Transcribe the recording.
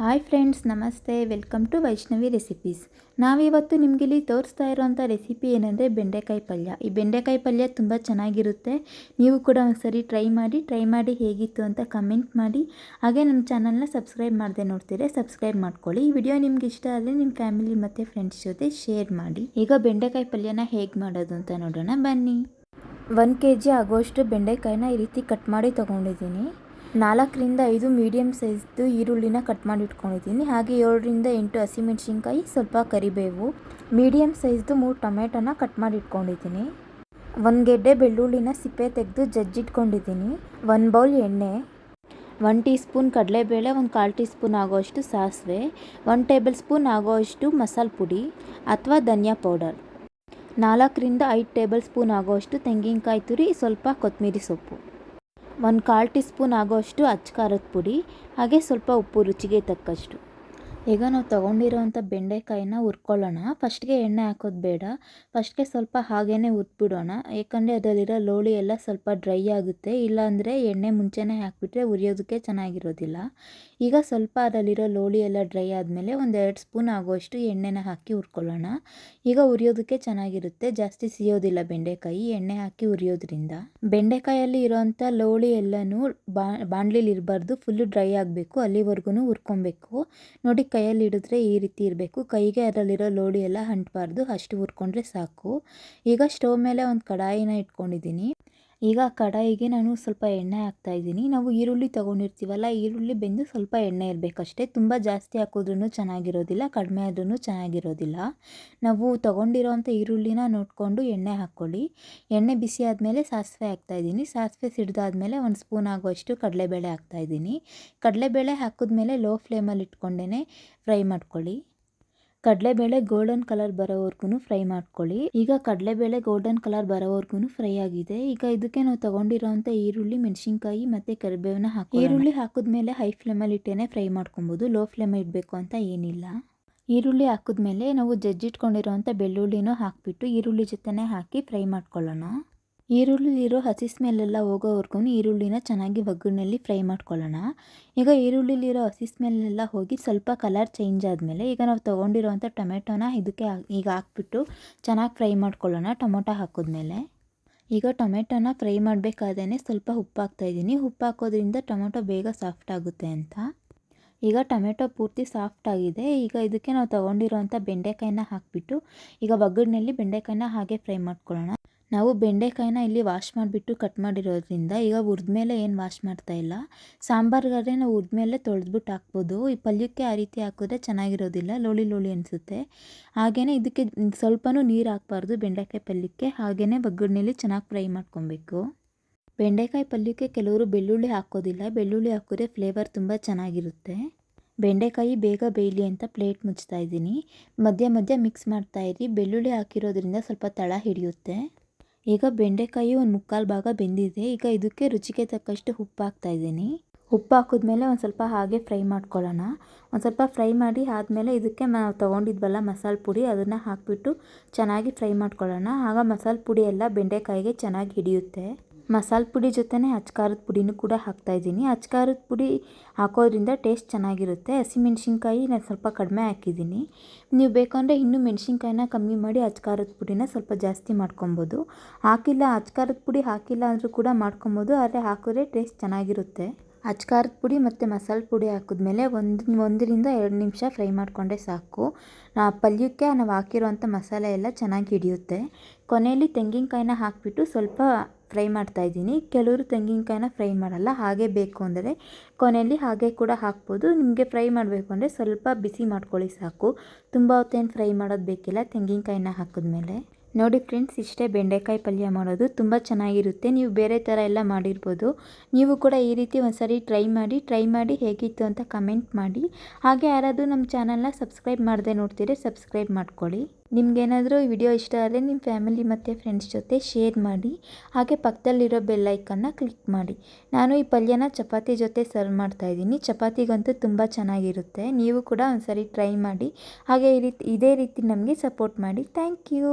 Hi friends, ನಮಸ್ತೆ. Welcome to Vaishnavi recipes. ನಾವಿವತ್ತು ನಿಮಗೆ ಇಲ್ಲಿ ತೋರಿಸ್ತಾ ಇರೋವಂಥ ರೆಸಿಪಿ ಏನಂದರೆ ಬೆಂಡೆಕಾಯಿ ಪಲ್ಯ. ಈ ಬೆಂಡೆಕಾಯಿ ಪಲ್ಯ ತುಂಬ ಚೆನ್ನಾಗಿರುತ್ತೆ. ನೀವು ಕೂಡ ಒಂದ್ಸರಿ ಟ್ರೈ ಮಾಡಿ ಟ್ರೈ ಮಾಡಿ ಹೇಗಿತ್ತು ಅಂತ ಕಮೆಂಟ್ ಮಾಡಿ. ಹಾಗೆ ನಮ್ಮ ಚಾನಲ್ನ ಸಬ್ಸ್ಕ್ರೈಬ್ ಮಾಡದೆ ನೋಡ್ತೀರಿ ಸಬ್ಸ್ಕ್ರೈಬ್ ಮಾಡ್ಕೊಳ್ಳಿ. ಈ ವಿಡಿಯೋ ನಿಮ್ಗೆ ಇಷ್ಟ ಆದರೆ ನಿಮ್ಮ ಫ್ಯಾಮಿಲಿ ಮತ್ತು ಫ್ರೆಂಡ್ಸ್ ಜೊತೆ ಶೇರ್ ಮಾಡಿ. ಈಗ ಬೆಂಡೆಕಾಯಿ ಪಲ್ಯನ ಹೇಗೆ ಮಾಡೋದು ಅಂತ ನೋಡೋಣ. ಬನ್ನಿ. ಒನ್ ಕೆ ಜಿ ಆಗೋಷ್ಟು ಬೆಂಡೆಕಾಯಿನ ಈ ರೀತಿ ಕಟ್ ಮಾಡಿ ತೊಗೊಂಡಿದ್ದೀನಿ. ನಾಲ್ಕರಿಂದ ಐದು ಮೀಡಿಯಮ್ ಸೈಜ್ದು ಈರುಳ್ಳಿನ ಕಟ್ ಮಾಡಿ ಇಟ್ಕೊಂಡಿದ್ದೀನಿ ಹಾಗೆ ಏಳರಿಂದ ಎಂಟು ಹಸಿಮೆಣ್ಸಿನ್ಕಾಯಿ ಸ್ವಲ್ಪ ಕರಿಬೇವು. ಮೀಡಿಯಮ್ ಸೈಜ್ದು ಮೂರು ಟೊಮೆಟೊನ ಕಟ್ ಮಾಡಿ ಇಟ್ಕೊಂಡಿದ್ದೀನಿ ಒಂದು ಗೆಡ್ಡೆ ಬೆಳ್ಳುಳ್ಳಿನ ಸಿಪ್ಪೆ ತೆಗೆದು ಜಜ್ಜಿಟ್ಕೊಂಡಿದ್ದೀನಿ. ಒಂದು ಬೌಲ್ ಎಣ್ಣೆ ಒನ್ ಟೀ ಸ್ಪೂನ್ ಕಡಲೆಬೇಳೆ, ಒಂದು ಕಾಲು ಟೀ ಸ್ಪೂನ್ ಆಗೋಷ್ಟು ಸಾಸಿವೆ ಒನ್ ಟೇಬಲ್ ಸ್ಪೂನ್ ಆಗೋಷ್ಟು ಮಸಾಲೆ ಪುಡಿ ಅಥವಾ ಧನಿಯಾ ಪೌಡರ್. ನಾಲ್ಕರಿಂದ ಐದು ಟೇಬಲ್ ಸ್ಪೂನ್ ಆಗೋಷ್ಟು ತೆಂಗಿನಕಾಯಿ ತುರಿ, ಸ್ವಲ್ಪ ಕೊತ್ತಂಬರಿ ಸೊಪ್ಪು. ಒಂದು ಕಾಲು ಟೀ ಸ್ಪೂನ್ ಆಗೋಷ್ಟು ಅಚ್ಚ ಖಾರದ ಪುಡಿ ಹಾಗೆ ಸ್ವಲ್ಪ ಉಪ್ಪು ರುಚಿಗೆ ತಕ್ಕಷ್ಟು. ಈಗ ನಾವು ತೊಗೊಂಡಿರೋವಂಥ ಬೆಂಡೆಕಾಯಿನ ಹುರ್ಕೊಳ್ಳೋಣ. ಫಸ್ಟ್ಗೆ ಎಣ್ಣೆ ಹಾಕೋದು ಬೇಡ. ಫಸ್ಟ್ಗೆ ಸ್ವಲ್ಪ ಹಾಗೇ ಹುರ್ಬಿಡೋಣ ಏಕೆಂದರೆ ಅದರಲ್ಲಿರೋ ಲೋಳಿ ಎಲ್ಲ ಸ್ವಲ್ಪ ಡ್ರೈ ಆಗುತ್ತೆ. ಇಲ್ಲಾಂದರೆ ಎಣ್ಣೆ ಮುಂಚೆನೇ ಹಾಕಿಬಿಟ್ರೆ ಉರಿಯೋದಕ್ಕೆ ಚೆನ್ನಾಗಿರೋದಿಲ್ಲ. ಈಗ ಸ್ವಲ್ಪ ಅದರಲ್ಲಿರೋ ಲೋಳಿ ಎಲ್ಲ ಡ್ರೈ ಆದಮೇಲೆ ಒಂದೆರಡು ಸ್ಪೂನ್ ಆಗುವಷ್ಟು ಎಣ್ಣೆನ ಹಾಕಿ ಹುರ್ಕೊಳ್ಳೋಣ. ಈಗ ಉರಿಯೋದಕ್ಕೆ ಚೆನ್ನಾಗಿರುತ್ತೆ. ಜಾಸ್ತಿ ಸಿಯೋದಿಲ್ಲ ಬೆಂಡೆಕಾಯಿ. ಎಣ್ಣೆ ಹಾಕಿ ಉರಿಯೋದ್ರಿಂದ ಬೆಂಡೆಕಾಯಲ್ಲಿ ಇರೋವಂಥ ಲೋಳಿ ಎಲ್ಲನೂ ಬಾಣಲಿಲಿ ಇರಬಾರ್ದು. ಫುಲ್ಲು ಡ್ರೈ ಆಗಬೇಕು. ಅಲ್ಲಿವರೆಗೂ ಹುರ್ಕೊಬೇಕು. ನೋಡಿ ಕೈಯಲ್ಲಿ ಹಿಡಿದ್ರೆ ಈ ರೀತಿ ಇರಬೇಕು. ಕೈಗೆ ಅದರಲ್ಲಿರೋ ಲೋಡಿ ಎಲ್ಲ ಅಂಟಬಾರ್ದು ಅಷ್ಟು ಹುರ್ಕೊಂಡ್ರೆ ಸಾಕು. ಈಗ ಸ್ಟವ್ ಮೇಲೆ ಒಂದು ಕಡಾಯಿನ ಇಟ್ಕೊಂಡಿದ್ದೀನಿ. ಈಗ ಕಡಾಯಿಗೆ ನಾನು ಸ್ವಲ್ಪ ಎಣ್ಣೆ ಹಾಕ್ತಾ ಇದ್ದೀನಿ. ನಾವು ಈರುಳ್ಳಿ ತೊಗೊಂಡಿರ್ತೀವಲ್ಲ ಈರುಳ್ಳಿ ಬೆಂದು ಸ್ವಲ್ಪ ಎಣ್ಣೆ ಇರಬೇಕಷ್ಟೇ. ತುಂಬ ಜಾಸ್ತಿ ಹಾಕಿದ್ರೂ ಚೆನ್ನಾಗಿರೋದಿಲ್ಲ, ಕಡಿಮೆ ಆದ್ರೂ ಚೆನ್ನಾಗಿರೋದಿಲ್ಲ. ನಾವು ತೊಗೊಂಡಿರೋವಂಥ ಈರುಳ್ಳಿನ ನೋಡಿಕೊಂಡು ಎಣ್ಣೆ ಹಾಕ್ಕೊಳ್ಳಿ. ಎಣ್ಣೆ ಬಿಸಿ ಆದಮೇಲೆ ಸಾಸಿವೆ ಹಾಕ್ತಾಯಿದ್ದೀನಿ ಸಾಸಿವೆ ಸಿಡಿದಾದ್ಮೇಲೆ ಒಂದು ಸ್ಪೂನ್ ಆಗುವಷ್ಟು ಕಡಲೆಬೇಳೆ ಹಾಕ್ತಾಯಿದ್ದೀನಿ ಕಡಲೆಬೇಳೆ ಹಾಕಿದ್ಮೇಲೆ ಲೋ ಫ್ಲೇಮಲ್ಲಿ ಇಟ್ಕೊಂಡೇ ಫ್ರೈ ಮಾಡ್ಕೊಳ್ಳಿ. ಕಡಲೆಬೇಳೆ ಗೋಲ್ಡನ್ ಕಲರ್ ಬರೋವರೆಗೂ ಫ್ರೈ ಮಾಡ್ಕೊಳ್ಳಿ. ಈಗ ಕಡಲೆಬೇಳೆ ಗೋಲ್ಡನ್ ಕಲರ್ ಬರೋವರೆಗೂ ಫ್ರೈ ಆಗಿದೆ. ಈಗ ಇದಕ್ಕೆ ನಾವು ತಗೊಂಡಿರೋಂಥ ಈರುಳ್ಳಿ, ಮೆಣಸಿನ್ಕಾಯಿ ಮತ್ತು ಕರಿಬೇವನ್ನ ಹಾಕಿ ಈರುಳ್ಳಿ ಹಾಕಿದ್ಮೇಲೆ ಹೈ ಫ್ಲೇಮಲ್ಲಿ ಇಟ್ಟೇನೆ ಫ್ರೈ ಮಾಡ್ಕೊಬೋದು. ಲೋ ಫ್ಲೇಮ್ ಇಡಬೇಕು ಅಂತ ಏನಿಲ್ಲ. ಈರುಳ್ಳಿ ಹಾಕಿದ್ಮೇಲೆ ನಾವು ಜಜ್ಜಿಟ್ಕೊಂಡಿರೋಂಥ ಬೆಳ್ಳುಳ್ಳಿನೂ ಹಾಕಿಬಿಟ್ಟು ಈರುಳ್ಳಿ ಜೊತೆನೇ ಹಾಕಿ ಫ್ರೈ ಮಾಡ್ಕೊಳ್ಳೋಣ. ಈರುಳ್ಳಿಲಿರೋ ಹಸಿ ಸ್ಮೆಲ್ಲೆಲ್ಲ ಹೋಗೋವರೆಗೂ ಈರುಳ್ಳಿನ ಚೆನ್ನಾಗಿ ಒಗ್ಗರಣೆಯಲ್ಲಿ ಫ್ರೈ ಮಾಡ್ಕೊಳ್ಳೋಣ. ಈಗ ಈರುಳ್ಳಿಲಿರೋ ಹಸಿ ಸ್ಮೆಲ್ಲೆಲ್ಲ ಹೋಗಿ ಸ್ವಲ್ಪ ಕಲರ್ ಚೇಂಜ್ ಆದಮೇಲೆ ಈಗ ನಾವು ತೊಗೊಂಡಿರೋವಂಥ ಟೊಮೆಟೊನ ಇದಕ್ಕೆ ಈಗ ಹಾಕ್ಬಿಟ್ಟು ಚೆನ್ನಾಗಿ ಫ್ರೈ ಮಾಡ್ಕೊಳ್ಳೋಣ ಟೊಮೊಟೊ ಹಾಕಿದ್ಮೇಲೆ. ಈಗ ಟೊಮೆಟೊನ ಫ್ರೈ ಮಾಡಬೇಕಾದ್ರೆ ಸ್ವಲ್ಪ ಉಪ್ಪು ಹಾಕ್ತಾಯಿದ್ದೀನಿ ಉಪ್ಪು ಹಾಕೋದ್ರಿಂದ ಟೊಮೊಟೊ ಬೇಗ ಸಾಫ್ಟ್ ಆಗುತ್ತೆ ಅಂತ. ಈಗ ಟೊಮೆಟೊ ಪೂರ್ತಿ ಸಾಫ್ಟ್ ಆಗಿದೆ. ಈಗ ಇದಕ್ಕೆ ನಾವು ತೊಗೊಂಡಿರೋವಂಥ ಬೆಂಡೆಕಾಯಿನ ಹಾಕಿಬಿಟ್ಟು ಈಗ ಒಗ್ಗರಣೆಯಲ್ಲಿ ಬೆಂಡೆಕಾಯಿನ ಹಾಗೆ ಫ್ರೈ ಮಾಡ್ಕೊಳ್ಳೋಣ. ನಾವು ಬೆಂಡೆಕಾಯಿನ ಇಲ್ಲಿ ವಾಶ್ ಮಾಡಿಬಿಟ್ಟು ಕಟ್ ಮಾಡಿರೋದ್ರಿಂದ ಈಗ ಹುರಿದ್ಮೇಲೆ ಏನು ವಾಶ್ ಮಾಡ್ತಾ ಇಲ್ಲ. ಸಾಂಬಾರ್ಗಾದ್ರೆ ನಾವು ಹುರಿದ್ಮೇಲೆ ತೊಳೆದ್ಬಿಟ್ಟು ಹಾಕ್ಬೋದು. ಈ ಪಲ್ಯಕ್ಕೆ ಆ ರೀತಿ ಹಾಕಿದ್ರೆ ಚೆನ್ನಾಗಿರೋದಿಲ್ಲ. ಲೋಳಿ ಲೋಳಿ ಅನಿಸುತ್ತೆ. ಹಾಗೆಯೇ ಇದಕ್ಕೆ ಸ್ವಲ್ಪನೂ ನೀರು ಹಾಕಬಾರ್ದು ಬೆಂಡೆಕಾಯಿ ಪಲ್ಯಕ್ಕೆ. ಹಾಗೆಯೇ ಒಗ್ಗರಣೆಯಲ್ಲಿ ಚೆನ್ನಾಗಿ ಫ್ರೈ ಮಾಡ್ಕೊಬೇಕು. ಬೆಂಡೆಕಾಯಿ ಪಲ್ಯಕ್ಕೆ ಕೆಲವರು ಬೆಳ್ಳುಳ್ಳಿ ಹಾಕೋದಿಲ್ಲ. ಬೆಳ್ಳುಳ್ಳಿ ಹಾಕಿದ್ರೆ ಫ್ಲೇವರ್ ತುಂಬ ಚೆನ್ನಾಗಿರುತ್ತೆ. ಬೆಂಡೆಕಾಯಿ ಬೇಗ ಬೇಯಲಿ ಅಂತ ಪ್ಲೇಟ್ ಮುಚ್ತಾ ಇದ್ದೀನಿ. ಮಧ್ಯ ಮಧ್ಯ ಮಿಕ್ಸ್ ಮಾಡ್ತಾ ಇರಿ. ಬೆಳ್ಳುಳ್ಳಿ ಹಾಕಿರೋದ್ರಿಂದ ಸ್ವಲ್ಪ ತಳ ಹಿಡಿಯುತ್ತೆ. ಈಗ ಬೆಂಡೆಕಾಯಿ ಒಂದು ಮುಕ್ಕಾಲು ಭಾಗ ಬೆಂದಿದೆ. ಈಗ ಇದಕ್ಕೆ ರುಚಿಗೆ ತಕ್ಕಷ್ಟು ಉಪ್ಪು ಹಾಕ್ತಾ ಇದ್ದೀನಿ. ಉಪ್ಪು ಹಾಕಿದ್ಮೇಲೆ ಒಂದು ಸ್ವಲ್ಪ ಹಾಗೆ ಫ್ರೈ ಮಾಡ್ಕೊಳ್ಳೋಣ. ಒಂದು ಸ್ವಲ್ಪ ಫ್ರೈ ಮಾಡಿ ಆದಮೇಲೆ ಇದಕ್ಕೆ ನಾವು ತೊಗೊಂಡಿದ್ವಲ್ಲ ಮಸಾಲೆ ಪುಡಿ, ಅದನ್ನು ಹಾಕಿಬಿಟ್ಟು ಚೆನ್ನಾಗಿ ಫ್ರೈ ಮಾಡ್ಕೊಳ್ಳೋಣ. ಆಗ ಮಸಾಲೆ ಪುಡಿ ಎಲ್ಲ ಬೆಂಡೆಕಾಯಿಗೆ ಚೆನ್ನಾಗಿ ಹಿಡಿಯುತ್ತೆ. ಮಸಾಲೆ ಪುಡಿ ಜೊತೆನೇ ಅಚ್ಕಾರದ ಪುಡಿನೂ ಕೂಡ ಹಾಕ್ತಾಯಿದ್ದೀನಿ ಅಚ್ಕಾರದ ಪುಡಿ ಹಾಕೋದ್ರಿಂದ ಟೇಸ್ಟ್ ಚೆನ್ನಾಗಿರುತ್ತೆ. ಹಸಿಮೆಣ್ಸಿನ್ಕಾಯಿ ನಾನು ಸ್ವಲ್ಪ ಕಡಿಮೆ ಹಾಕಿದ್ದೀನಿ. ನೀವು ಬೇಕಂದರೆ ಇನ್ನೂ ಮೆಣಸಿನ್ಕಾಯಿನ ಕಮ್ಮಿ ಮಾಡಿ ಅಚ್ಕಾರದ ಪುಡಿನ ಸ್ವಲ್ಪ ಜಾಸ್ತಿ ಮಾಡ್ಕೊಬೋದು. ಹಾಕಿಲ್ಲ, ಅಚ್ಕಾರದ ಪುಡಿ ಹಾಕಿಲ್ಲ ಅಂದರೂ ಕೂಡ ಮಾಡ್ಕೊಬೋದು, ಆದರೆ ಹಾಕಿದ್ರೆ ಟೇಸ್ಟ್ ಚೆನ್ನಾಗಿರುತ್ತೆ. ಅಚ್ಕಾರದ ಪುಡಿ ಮತ್ತು ಮಸಾಲೆ ಪುಡಿ ಹಾಕಿದ್ಮೇಲೆ ಒಂದು, ಒಂದರಿಂದ ಎರಡು ನಿಮಿಷ ಫ್ರೈ ಮಾಡಿಕೊಂಡೆ ಸಾಕು. ಪಲ್ಯಕ್ಕೆ ನಾವು ಹಾಕಿರೋವಂಥ ಮಸಾಲೆ ಎಲ್ಲ ಚೆನ್ನಾಗಿ ಹಿಡಿಯುತ್ತೆ. ಕೊನೆಯಲ್ಲಿ ತೆಂಗಿನಕಾಯಿನ ಹಾಕಿಬಿಟ್ಟು ಸ್ವಲ್ಪ ಫ್ರೈ ಮಾಡ್ತಾ ಇದ್ದೀನಿ. ಕೆಲವರು ತೆಂಗಿನಕಾಯಿನ ಫ್ರೈ ಮಾಡಲ್ಲ, ಹಾಗೆ ಬೇಕು ಅಂದರೆ ಕೊನೆಯಲ್ಲಿ ಹಾಗೆ ಕೂಡ ಹಾಕ್ಬೋದು. ನಿಮಗೆ ಫ್ರೈ ಮಾಡಬೇಕು ಅಂದರೆ ಸ್ವಲ್ಪ ಬಿಸಿ ಮಾಡ್ಕೊಳ್ಳಿ ಸಾಕು. ತುಂಬ ಹೊತ್ತೇನು ಫ್ರೈ ಮಾಡೋದು ಬೇಕಿಲ್ಲ, ತೆಂಗಿನಕಾಯಿನ ಹಾಕಿದ್ಮೇಲೆ. ನೋಡಿ ಫ್ರೆಂಡ್ಸ್, ಇಷ್ಟೇ ಬೆಂಡೆಕಾಯಿ ಪಲ್ಯ ಮಾಡೋದು ತುಂಬ ಚೆನ್ನಾಗಿರುತ್ತೆ. ನೀವು ಬೇರೆ ಥರ ಎಲ್ಲ ಮಾಡಿರ್ಬೋದು. ನೀವು ಕೂಡ ಈ ರೀತಿ ಒಂದ್ಸರಿ ಟ್ರೈ ಮಾಡಿ ಟ್ರೈ ಮಾಡಿ ಹೇಗಿತ್ತು ಅಂತ ಕಮೆಂಟ್ ಮಾಡಿ. ಹಾಗೆ ಯಾರಾದರೂ ನಮ್ಮ ಚಾನಲ್ನ ಸಬ್ಸ್ಕ್ರೈಬ್ ಮಾಡದೆ ನೋಡ್ತೀರಿ ಸಬ್ಸ್ಕ್ರೈಬ್ ಮಾಡ್ಕೊಳ್ಳಿ. ನಿಮ್ಗೇನಾದರೂ ಈ ವಿಡಿಯೋ ಇಷ್ಟ ಆದರೆ ನಿಮ್ಮ ಫ್ಯಾಮಿಲಿ ಮತ್ತು ಫ್ರೆಂಡ್ಸ್ ಜೊತೆ ಶೇರ್ ಮಾಡಿ, ಹಾಗೆ ಪಕ್ಕದಲ್ಲಿರೋ ಬೆಲ್ಲೈಕನ್ನ ಕ್ಲಿಕ್ ಮಾಡಿ. ನಾನು ಈ ಪಲ್ಯನ ಚಪಾತಿ ಜೊತೆ ಸರ್ವ್ ಮಾಡ್ತಾಯಿದ್ದೀನಿ ಚಪಾತಿಗಂತೂ ತುಂಬ ಚೆನ್ನಾಗಿರುತ್ತೆ. ನೀವು ಕೂಡ ಒಂದು ಟ್ರೈ ಮಾಡಿ, ಹಾಗೆ ಈ ರೀತಿ, ಇದೇ ರೀತಿ ನಮಗೆ ಸಪೋರ್ಟ್ ಮಾಡಿ. Thank you.